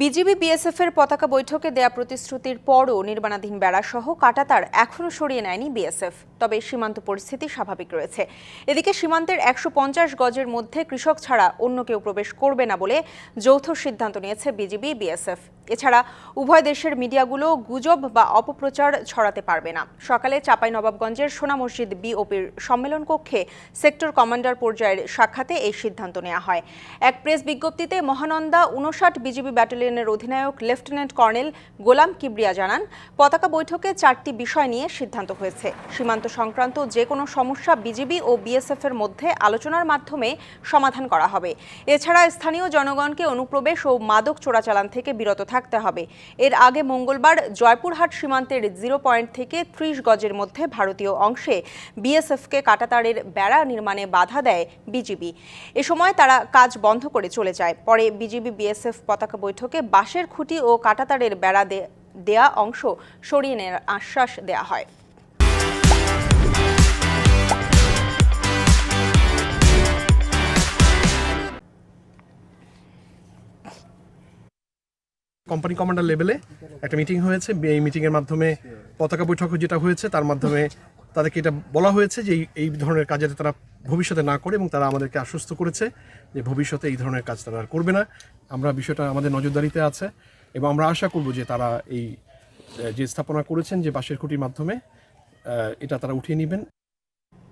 BGB BSF এর পতাকা বৈঠকে দেয়া প্রতিশ্রুতির পরও নির্মাণাধীন বেড়াসহ কাটাতার এখনও সরিয়ে নেয়নি বিএসএফ। তবে সীমান্ত পরিস্থিতি স্বাভাবিক রয়েছে। এদিকে সীমান্তের একশো পঞ্চাশ গজের মধ্যে কৃষক ছাড়া অন্য কেউ প্রবেশ করবে না বলে যৌথ সিদ্ধান্ত নিয়েছে বিজিবি বিএসএফ। এছাড়া উভয় দেশের মিডিয়াগুলো গুজব বা অপপ্রচার ছড়াতে পারবে না। সকালে চাঁপাইনবাবগঞ্জের সোনা মসজিদ বিওপির সম্মেলন কক্ষে সেক্টর কমান্ডার পর্যায়ের সাক্ষাতে এই সিদ্ধান্ত নেওয়া হয়। এক প্রেস বিজ্ঞপ্তিতে মহানন্দা উনষাট বিজিবি ব্যাটালিয়নের অধিনায়ক লেফটেন্যান্ট কর্নেল গোলাম কিবরিয়া জানান, পতাকা বৈঠকে চারটি বিষয় নিয়ে সিদ্ধান্ত হয়েছে। সীমান্ত সংক্রান্ত যে কোনো সমস্যা বিজিবি ও বিএসএফ এর মধ্যে আলোচনার মাধ্যমে সমাধান করা হবে। এছাড়া স্থানীয় জনগণকে অনুপ্রবেশ ও মাদক চোরাচালান থেকে বিরত থাকতে হবে। এর আগে মঙ্গলবার জয়পুরহাট সীমান্তের জিরো পয়েন্ট থেকে ত্রিশ গজের মধ্যে ভারতীয় অংশে বিএসএফকে কাটাতারের বেড়া নির্মাণে বাধা দেয় বিজিবি। এ সময় তারা কাজ বন্ধ করে চলে যায়। পরে বিজিবি বিএসএফ পতাকা বৈঠকে বাঁশের খুঁটি ও কাটাতারের বেড়া দেয়া অংশ সরিয়ে নেওয়ার আশ্বাস দেয়া হয়। কোম্পানি কমান্ডার লেভেলে একটা মিটিং হয়েছে। এই মিটিংয়ের মাধ্যমে পতাকা বৈঠক যেটা হয়েছে, তার মাধ্যমে তাদেরকে এটা বলা হয়েছে যে এই- ধরনের কাজ যাতে তারা ভবিষ্যতে না করে এবং তারা আমাদেরকে আশ্বস্ত করেছে যে ভবিষ্যতে এই ধরনের কাজ তারা আর করবে না। আমরা বিষয়টা আমাদের নজরদারিতে আছে এবং আমরা আশা করব যে তারা এই, যে স্থাপনা করেছেন যে বাঁশের খুঁটির মাধ্যমে এটা তারা উঠিয়ে নেবেন।